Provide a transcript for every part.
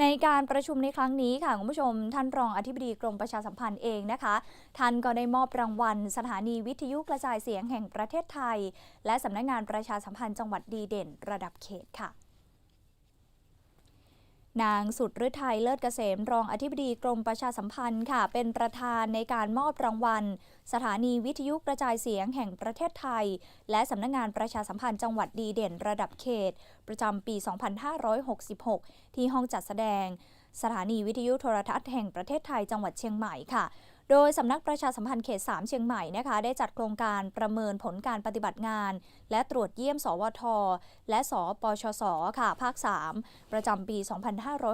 ในการประชุมในครั้งนี้ค่ะคุณผู้ชม ท่านรองอธิบดีกรมประชาสัมพันธ์เองนะคะ ท่านก็ได้มอบรางวัล สถานีวิทยุกระจายเสียงแห่งประเทศไทย และสำนักงานประชาสัมพันธ์จังหวัดดีเด่น ระดับเขตค่ะ นางสุดฤทัยเลิศเกษมรองอธิบดีกรมประชาสัมพันธ์ค่ะ เป็นประธานในการมอบรางวัล สถานีวิทยุกระจายเสียงแห่งประเทศไทย และสำนักงานประชาสัมพันธ์จังหวัดดีเด่นระดับเขต ประจำปี 2566 ที่ห้องจัดแสดง สถานีวิทยุโทรทัศน์แห่งประเทศไทยจังหวัดเชียงใหม่ค่ะ โดยสำนักประชาสัมพันธ์เขต 3 เชียงใหม่นะคะ ได้จัดโครงการประเมินผลการปฏิบัติงาน และตรวจเยี่ยม สวท และสปชส ค่ะ ภาค 3 ประจำปี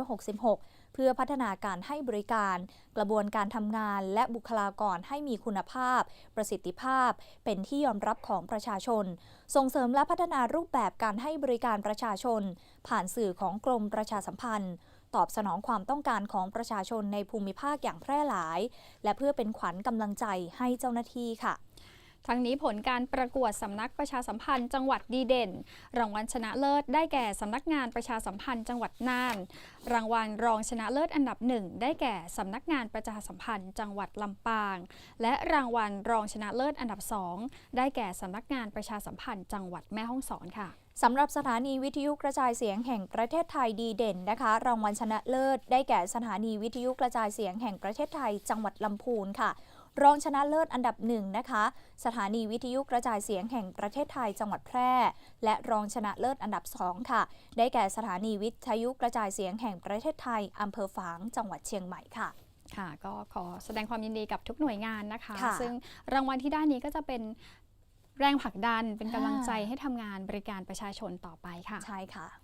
2566 เพื่อพัฒนาการให้บริการ กระบวนการทำงานและบุคลากรให้มีคุณภาพ ประสิทธิภาพ เป็นที่ยอมรับของประชาชน ส่งเสริมและพัฒนารูปแบบการให้บริการประชาชน ผ่านสื่อของกรมประชาสัมพันธ์ ตอบสนองความต้องการของประชาชนในภูมิภาคอย่างแพร่หลาย และเพื่อเป็นขวัญกำลังใจให้เจ้าหน้าที่ค่ะทั้งนี้ผลการประกวดสำนักประชาสัมพันธ์จังหวัดดีเด่น รางวัลชนะเลิศได้แก่สำนักงานประชาสัมพันธ์จังหวัดน่าน รางวัลรองชนะเลิศอันดับหนึ่งได้แก่สำนักงานประชาสัมพันธ์จังหวัดลำปาง และรางวัลรองชนะเลิศอันดับสองได้แก่สำนักงานประชาสัมพันธ์จังหวัดแม่ฮ่องสอนค่ะ สำหรับสถานีวิทยุกระจายเสียงแห่งประเทศไทยดีเด่นนะคะ รางวัลชนะเลิศ ได้แก่สถานีวิทยุกระจายเสียงแห่งประเทศไทย จังหวัดลำพูนค่ะ รองชนะเลิศอันดับหนึ่งนะคะ สถานีวิทยุกระจายเสียงแห่งประเทศไทยจังหวัดแพร่ และรองชนะเลิศอันดับสองค่ะ ได้แก่สถานีวิทยุกระจายเสียงแห่งประเทศไทยอำเภอฝาง จังหวัดเชียงใหม่ค่ะค่ะก็ขอแสดงความยินดีกับทุกหน่วยงานนะคะค่ะซึ่งรางวัลที่ได้นี้ก็จะเป็น แรงผลักดันเป็นกำลังใจอ่าให้ทำงานบริการประชาชนต่อไปค่ะ ใช่ค่ะ